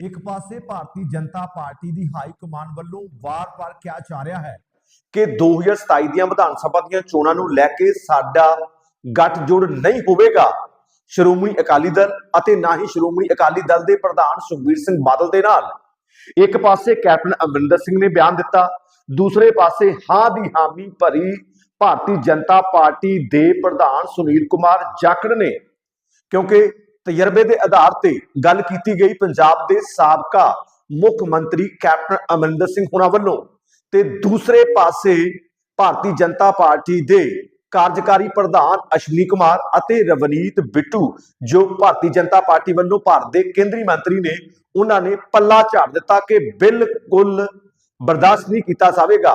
ਇੱਕ ਪਾਸੇ ਭਾਰਤੀ ਜਨਤਾ ਪਾਰਟੀ ਦੀ ਹਾਈ ਕਮਾਂਡ ਵੱਲੋਂ ਵਾਰ-ਵਾਰ ਕਿਹਾ ਜਾ ਰਿਹਾ ਹੈ ਕਿ 2027 ਦੀਆਂ ਵਿਧਾਨ ਸਭਾ ਦੀਆਂ ਚੋਣਾਂ ਨੂੰ ਲੈ ਕੇ ਸਾਡਾ ਗੱਠਜੋੜ ਨਹੀਂ ਹੋਵੇਗਾ। ਸ਼੍ਰੋਮਣੀ ਅਕਾਲੀ ਦਲ ਅਤੇ ਨਾ ਹੀ ਸ਼੍ਰੋਮਣੀ ਅਕਾਲੀ ਦਲ ਦੇ ਪ੍ਰਧਾਨ ਸੁਖਬੀਰ ਸਿੰਘ ਬਾਦਲ ਦੇ ਨਾਲ। ਇੱਕ ਪਾਸੇ ਕੈਪਟਨ ਅਮਰਿੰਦਰ ਸਿੰਘ ਨੇ ਬਿਆਨ ਦਿੱਤਾ, ਦੂਸਰੇ ਪਾਸੇ ਹਾਂ ਦੀ ਹਾਮੀ ਭਰੀ ਭਾਰਤੀ ਜਨਤਾ ਪਾਰਟੀ ਦੇ ਪ੍ਰਧਾਨ ਸੁਨੀਲ ਕੁਮਾਰ ਜਾਖੜ ਨੇ। ਕਿਉਂਕਿ ਤਜਰਬੇ ਦੇ ਆਧਾਰ ਤੇ ਗੱਲ ਕੀਤੀ ਗਈ ਪੰਜਾਬ ਦੇ ਸਾਬਕਾ ਮੁੱਖ ਮੰਤਰੀ ਕੈਪਟਨ ਅਮਰਿੰਦਰ ਸਿੰਘ ਹੁਣਾਂ ਵੱਲੋਂ ਤੇ ਦੂਸਰੇ ਪਾਸੇ ਭਾਰਤੀ ਜਨਤਾ ਪਾਰਟੀ ਦੇ ਕਾਰਜਕਾਰੀ ਪ੍ਰਧਾਨ ਅਸ਼ਵਨੀ ਕੁਮਾਰ ਅਤੇ ਰਵਨੀਤ ਬਿੱਟੂ, ਜੋ ਭਾਰਤੀ ਜਨਤਾ ਪਾਰਟੀ ਵੱਲੋਂ ਭਾਰਤ ਦੇ ਕੇਂਦਰੀ ਮੰਤਰੀ ਨੇ, ਉਹਨਾਂ ਨੇ ਪੱਲਾ ਝਾੜ ਦਿੱਤਾ ਕਿ ਬਿਲਕੁਲ ਬਰਦਾਸ਼ਤ ਨਹੀਂ ਕੀਤਾ ਜਾਵੇਗਾ।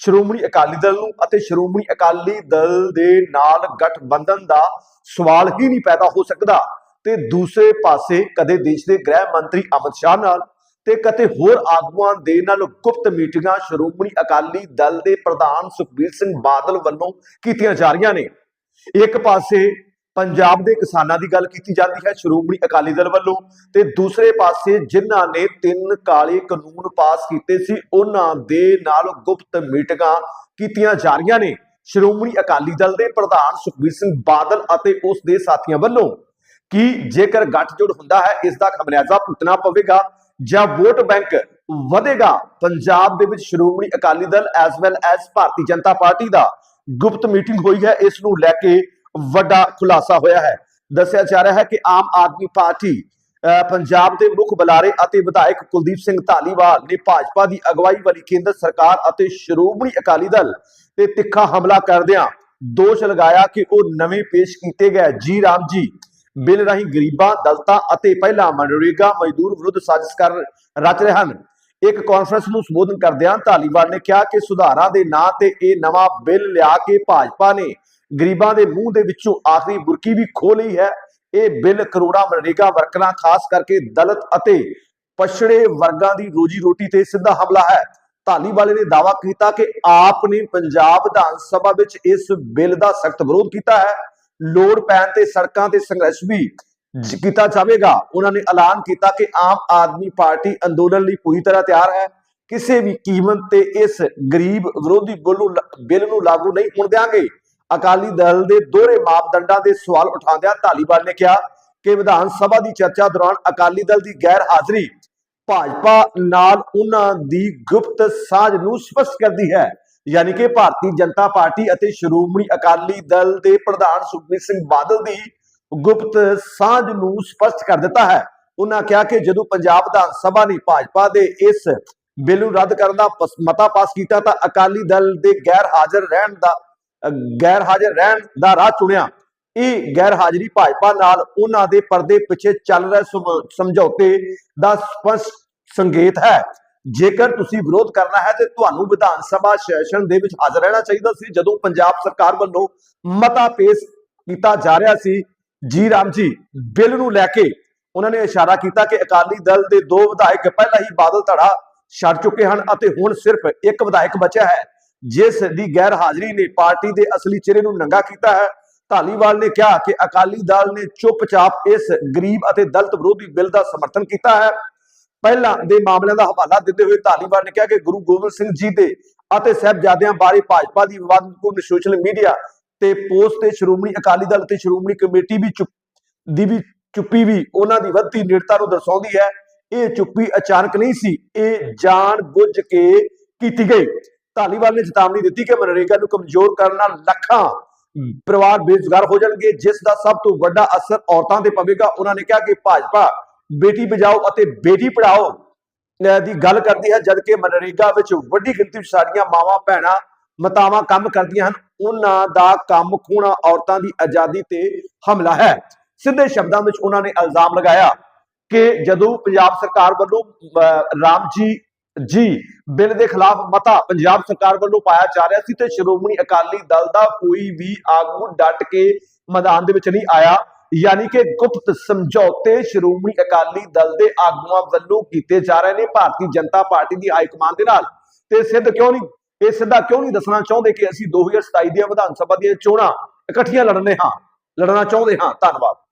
ਸ਼੍ਰੋਮਣੀ ਅਕਾਲੀ ਦਲ ਨੂੰ ਅਤੇ ਸ਼੍ਰੋਮਣੀ ਅਕਾਲੀ ਦਲ ਦੇ ਨਾਲ ਗਠਬੰਧਨ ਦਾ ਸਵਾਲ ਹੀ ਨਹੀਂ ਪੈਦਾ ਹੋ ਸਕਦਾ। ਤੇ ਦੂਸਰੇ ਪਾਸੇ ਕਦੇ ਦੇਸ਼ ਦੇ ਗ੍ਰਹਿ ਮੰਤਰੀ ਅਮਿਤ ਸ਼ਾਹ ਨਾਲ ਤੇ ਕਦੇ ਹੋਰ ਆਗੂਆਂ ਦੇ ਨਾਲ ਗੁਪਤ ਮੀਟਿੰਗਾਂ ਸ਼੍ਰੋਮਣੀ ਅਕਾਲੀ ਦਲ ਦੇ ਪ੍ਰਧਾਨ ਸੁਖਬੀਰ ਸਿੰਘ ਬਾਦਲ ਵੱਲੋਂ ਕੀਤੀਆਂ ਜਾ ਰਹੀਆਂ ਨੇ। ਇੱਕ ਪਾਸੇ ਪੰਜਾਬ ਦੇ ਕਿਸਾਨਾਂ ਦੀ ਗੱਲ ਕੀਤੀ ਜਾਂਦੀ ਹੈ ਸ਼੍ਰੋਮਣੀ ਅਕਾਲੀ ਦਲ ਵੱਲੋਂ ਤੇ ਦੂਸਰੇ ਪਾਸੇ ਜਿਨ੍ਹਾਂ ਨੇ ਤਿੰਨ ਕਾਲੇ ਕਾਨੂੰਨ ਪਾਸ ਕੀਤੇ ਸੀ, ਉਹਨਾਂ ਦੇ ਨਾਲ ਗੁਪਤ ਮੀਟਿੰਗਾਂ ਕੀਤੀਆਂ ਜਾ ਰਹੀਆਂ ਨੇ। ਸ਼੍ਰੋਮਣੀ ਅਕਾਲੀ ਦਲ ਦੇ ਪ੍ਰਧਾਨ ਸੁਖਬੀਰ ਸਿੰਘ ਬਾਦਲ ਅਤੇ ਉਸ ਦੇ ਸਾਥੀਆਂ ਵੱਲੋਂ ਕਿ ਜੇਕਰ ਗੱਠਜੋੜ ਹੁੰਦਾ ਹੈ, ਇਸ ਦਾ ਖਮਿਆਜ਼ਾ ਭੁਗਤਣਾ ਪਵੇਗਾ ਜਾਂ ਵੋਟ ਬੈਂਕ ਵਧੇਗਾ? ਪੰਜਾਬ ਦੇ ਵਿੱਚ Shiromani Akali Dal as well as Bharatiya Janata Party ਦਾ ਗੁਪਤ ਮੀਟਿੰਗ ਹੋਈ ਹੈ, ਇਸ ਨੂੰ ਲੈ ਕੇ ਵੱਡਾ ਖੁਲਾਸਾ ਹੋਇਆ ਹੈ। ਦੱਸਿਆ ਜਾ ਰਿਹਾ ਹੈ ਕਿ ਆਮ ਆਦਮੀ ਪਾਰਟੀ ਪੰਜਾਬ ਦੇ ਮੁੱਖ ਬੁਲਾਰੇ ਅਤੇ ਵਿਧਾਇਕ ਕੁਲਦੀਪ ਸਿੰਘ ਧਾਲੀਵਾਲ ਨੇ ਭਾਜਪਾ ਦੀ ਅਗਵਾਈ ਵਾਲੀ ਕੇਂਦਰ ਸਰਕਾਰ ਅਤੇ ਸ਼੍ਰੋਮਣੀ ਅਕਾਲੀ ਦਲ ਤੇ ਤਿੱਖਾ ਹਮਲਾ ਕਰਦਿਆਂ ਦੋਸ਼ ਲਗਾਇਆ ਕਿ ਉਹ ਨਵੇਂ ਪੇਸ਼ ਕੀਤੇ ਗਏ ਜੀ ਰਾਮ ਜੀ, ਬਿੱਲ ਰਾਹੀਂ ਗਰੀਬਾਂ, ਦਲਤਾਂ ਅਤੇ ਪਹਿਲਾ ਮਨਰੇਗਾ ਮਜ਼ਦੂਰ ਵਿਰੁੱਧ ਸਾਜ਼ਿਸ਼ ਕਰ ਰਚ ਰਹੇ ਹਨ। ਇੱਕ ਕਾਨਫਰੰਸ ਨੂੰ ਸੰਬੋਧਨ ਕਰਦਿਆਂ ਧਾਲੀਵਾਲ ਨੇ ਕਿਹਾ ਕਿ ਸੁਧਾਰਾਂ ਦੇ ਨਾਂ ਤੇ ਇਹ ਨਵਾਂ ਬਿੱਲ ਲਿਆ ਕੇ ਭਾਜਪਾ ਨੇ ਗਰੀਬਾਂ ਦੇ ਮੂੰਹ ਦੇ ਵਿੱਚੋਂ ਆਖਰੀ ਬੁਰਕੀ ਵੀ ਖੋ ਲਈ ਹੈ। ਇਹ ਬਿੱਲ ਕਰੋੜਾਂ ਮਨਰੇਗਾ ਵਰਕਰਾਂ, ਖਾਸ ਕਰਕੇ ਦਲਿਤ ਅਤੇ ਪਛੜੇ ਵਰਗਾਂ ਦੀ ਰੋਜੀ ਰੋਟੀ ਤੇ ਸਿੱਧਾ ਹਮਲਾ ਹੈ। ਧਾਲੀਵਾਲ ਨੇ ਦਾਅਵਾ ਕੀਤਾ ਕਿ ਆਪ ਨੇ ਪੰਜਾਬ ਵਿਧਾਨ ਸਭਾ ਵਿੱਚ ਇਸ ਬਿੱਲ ਦਾ ਸਖਤ ਵਿਰੋਧ ਕੀਤਾ ਹੈ। ਲੋੜ ਪੈਣ ਤੇ ਸੜਕਾਂ ਤੇ ਸੰਘਰਸ਼ ਵੀ ਕੀਤਾ ਜਾਵੇਗਾ। ਉਹਨਾਂ ਨੇ ਐਲਾਨ ਕੀਤਾ ਕਿ ਆਮ ਆਦਮੀ ਪਾਰਟੀ ਅੰਦੋਲਨ ਲਈ ਪੂਰੀ ਤਰ੍ਹਾਂ ਤਿਆਰ ਹੈ। ਕਿਸੇ ਵੀ ਕੀਮਤ ਤੇ ਇਸ ਗਰੀਬ ਵਿਰੋਧੀ ਬਿੱਲ ਨੂੰ ਬਿੱਲ ਨੂੰ ਲਾਗੂ ਨਹੀਂ ਹੋਣ ਦੇਵਾਂਗੇ ਅਕਾਲੀ ਦਲ ਦੇ ਦੋਹਰੇ ਮਾਪਦੰਡਾਂ ਦੇ ਸਵਾਲ ਉਠਾਉਂਦਿਆਂ ਧਾਲੀਵਾਲ ਨੇ ਕਿਹਾ ਕਿ ਵਿਧਾਨ ਸਭਾ ਦੀ ਚਰਚਾ ਦੌਰਾਨ ਅਕਾਲੀ ਦਲ ਦੀ ਗੈਰ ਹਾਜ਼ਰੀ ਭਾਜਪਾ ਨਾਲ ਉਹਨਾਂ ਦੀ ਗੁਪਤ ਸਾਂਝ ਨੂੰ ਸਪਸ਼ਟ ਕਰਦੀ ਹੈ। ਯਾਨੀ ਕਿ ਭਾਰਤੀ ਜਨਤਾ ਪਾਰਟੀ ਅਤੇ ਸ਼੍ਰੋਮਣੀ ਅਕਾਲੀ ਦਲ ਦੇ ਪ੍ਰਧਾਨ ਸੁਖਬੀਰ ਸਿੰਘ ਬਾਦਲ ਦੀ ਗੁਪਤ ਸਾਂਝ ਨੂੰ ਸਪਸ਼ਟ ਕਰ ਦਿੱਤਾ ਹੈ। ਉਹਨਾਂ ਕਿਹਾ ਕਿ ਜਦੋਂ ਪੰਜਾਬ ਵਿਧਾਨ ਸਭਾ ਨੇ ਭਾਜਪਾ ਦੇ ਇਸ ਬਿੱਲ ਨੂੰ ਰੱਦ ਕਰਨ ਦਾ ਮਤਾ ਪਾਸ ਕੀਤਾ ਤਾਂ ਅਕਾਲੀ ਦਲ ਦੇ ਗੈਰ ਹਾਜ਼ਰ ਰਹਿਣ ਦਾ ਗੈਰ ਹਾਜ਼ਰ ਰਹਿਣ ਦਾ ਰਾਹ ਚੁਣਿਆ। ਇਹ ਗੈਰ ਹਾਜ਼ਰੀ ਭਾਜਪਾ ਨਾਲ ਉਹਨਾਂ ਦੇ ਪਰਦੇ ਪਿੱਛੇ ਚੱਲ ਰਹੇ ਸਮਝੌਤੇ ਦਾ ਸਪਸ਼ਟ ਸੰਕੇਤ ਹੈ। ਜੇਕਰ ਤੁਸੀਂ ਵਿਰੋਧ ਕਰਨਾ ਹੈ ਤੇ ਤੁਹਾਨੂੰ ਵਿਧਾਨ ਸਭਾ ਸੈਸ਼ਨ ਦੇ ਵਿੱਚ ਹਾਜ਼ਰ ਰਹਿਣਾ ਚਾਹੀਦਾ ਸੀ। ਜਦੋਂ ਪੰਜਾਬ ਸਰਕਾਰ ਵੱਲੋਂ ਮਤਾ ਪੇਸ਼ ਕੀਤਾ ਜਾ ਰਿਹਾ ਸੀ, ਜੀ ਰਾਮ ਜੀ, ਬਿੱਲ ਨੂੰ ਲੈ ਕੇ ਉਹਨਾਂ ਨੇ ਇਸ਼ਾਰਾ ਕੀਤਾ ਕਿ ਅਕਾਲੀ ਦਲ ਦੇ ਦੋ ਵਿਧਾਇਕ ਪਹਿਲਾਂ ਹੀ ਬਾਦਲ ਧੜਾ ਛੱਡ ਚੁੱਕੇ ਹਨ ਅਤੇ ਹੁਣ ਸਿਰਫ ਇੱਕ ਵਿਧਾਇਕ ਬਚਿਆ ਹੈ। ਜਿਸ ਦੀ ਗੈਰ ਹਾਜ਼ਰੀ ਨੇ ਪਾਰਟੀ ਦੇ ਅਸਲੀ ਚਿਹਰੇ ਨੂੰ ਨੰਗਾ ਕੀਤਾ ਹੈ, ਧਾਲੀਵਾਲ ਨੇ ਕਿਹਾ ਕਿ ਅਕਾਲੀ ਦਲ ਨੇ ਚੁੱਪਚਾਪ ਇਸ ਗਰੀਬ ਅਤੇ ਦਲਿਤ ਵਿਰੋਧੀ ਬਿੱਲ ਦਾ ਸਮਰਥਨ ਕੀਤਾ ਹੈ। ਪਹਿਲਾਂ ਦੇ ਮਾਮਲਿਆਂ ਦਾ ਹਵਾਲਾ ਦਿੰਦੇ ਹੋਏ ਧਾਲੀਵਾਲ ਨੇ ਕਿਹਾ ਕਿ ਗੁਰੂ ਗੋਬਿੰਦ ਸਿੰਘ ਜੀ ਦੇ ਅਤੇ ਸਾਹਿਬਜ਼ਾਦਿਆਂ ਬਾਰੇ ਭਾਜਪਾ ਦੀ ਵਿਵਾਦਪੂਰਨ ਸੋਸ਼ਲ ਮੀਡੀਆ ਤੇ ਪੋਸਟ ਤੇ ਸ਼੍ਰੋਮਣੀ ਅਕਾਲੀ ਦਲ ਤੇ ਸ਼੍ਰੋਮਣੀ ਕਮੇਟੀ ਵੀ ਚੁੱਪ, ਦੀ ਵੀ ਚੁੱਪੀ ਵੀ ਉਹਨਾਂ ਦੀ ਵੱਧਦੀ ਨੇੜਤਾ ਨੂੰ ਦਰਸਾਉਂਦੀ ਹੈ। ਇਹ ਚੁੱਪੀ ਅਚਾਨਕ ਨਹੀਂ ਸੀ, ਇਹ ਜਾਣ ਬੁੱਝ ਕੇ ਕੀਤੀ ਗਈ। ਧਾਲੀਵਾਲ ਨੇ ਚੇਤਾਵਨੀ ਦਿੱਤੀ ਕਿ ਮਨਰੇਗਾ ਨੂੰ ਕਮਜ਼ੋਰ ਕਰਨ ਨਾਲ ਲੱਖਾਂ ਪਰਿਵਾਰ ਬੇਰੁਜ਼ਗਾਰ ਹੋ ਜਾਣਗੇ ਜਿਸ ਦਾ ਸਭ ਤੋਂ ਵੱਡਾ ਅਸਰ ਔਰਤਾਂ ਤੇ ਪਵੇਗਾ। ਉਹਨਾਂ ਨੇ ਕਿਹਾ ਕਿ ਭਾਜਪਾ ਬੇਟੀ ਬਚਾਓ ਅਤੇ ਬੇਟੀ ਪੜਾਓ ਦੀ ਗੱਲ ਕਰਦੀ ਹੈ ਜਦ ਕਿ ਮਨਰੇਗਾ ਵਿੱਚ ਵੱਡੀ ਗਿਣਤੀ ਵਿੱਚ ਸਾਡੀਆਂ ਮਾਵਾਂ ਭੈਣਾਂ ਮਤਾਵਾਂ ਕੰਮ ਕਰਦੀਆਂ ਹਨ। ਉਹਨਾਂ ਦਾ ਕੰਮ ਖੂਣਾ ਔਰਤਾਂ ਦੀ ਆਜ਼ਾਦੀ ਤੇ ਹਮਲਾ ਹੈ। ਸਿੱਧੇ ਸ਼ਬਦਾਂ ਵਿੱਚ ਉਹਨਾਂ ਨੇ ਇਲਜ਼ਾਮ ਲਗਾਇਆ ਕਿ ਜਦੋਂ ਪੰਜਾਬ ਸਰਕਾਰ ਵੱਲੋਂ ਰਾਮ ਜੀ ਜੀ, ਬਿੱਲ ਦੇ ਖਿਲਾਫ ਮਤਾ ਪੰਜਾਬ ਸਰਕਾਰ ਵੱਲੋਂ ਪਾਇਆ ਜਾ ਰਿਹਾ ਸੀ ਤੇ ਸ਼੍ਰੋਮਣੀ ਅਕਾਲੀ ਦਲ ਦਾ ਕੋਈ ਵੀ ਆਗੂ ਡਟ ਕੇ ਮੈਦਾਨ ਦੇ ਵਿੱਚ ਨਹੀਂ ਆਇਆ। ਯਾਨੀ ਕਿ ਗੁਪਤ ਸਮਝੌਤੇ ਸ਼੍ਰੋਮਣੀ ਅਕਾਲੀ ਦਲ ਦੇ ਆਗੂਆਂ ਵੱਲੋਂ ਕੀਤੇ ਜਾ ਰਹੇ ਨੇ, ਭਾਰਤੀ ਜਨਤਾ ਪਾਰਟੀ ਦੀ ਹਾਈ ਕਮਾਂਡ ਦੇ ਨਾਲ। ਤੇ ਸਿੱਧ ਕਿਉਂ ਨਹੀਂ, ਇਹ ਸਿੱਧਾ ਕਿਉਂ ਨਹੀਂ ਦੱਸਣਾ ਚਾਹੁੰਦੇ ਕਿ ਅਸੀਂ 2027 ਦੀਆਂ ਵਿਧਾਨ ਸਭਾ ਦੀਆਂ ਚੋਣਾਂ ਇਕੱਠੀਆਂ ਲੜਨੇ ਹਾਂ? ਲੜਨਾ ਚਾਹੁੰਦੇ ਹਾਂ। ਧੰਨਵਾਦ।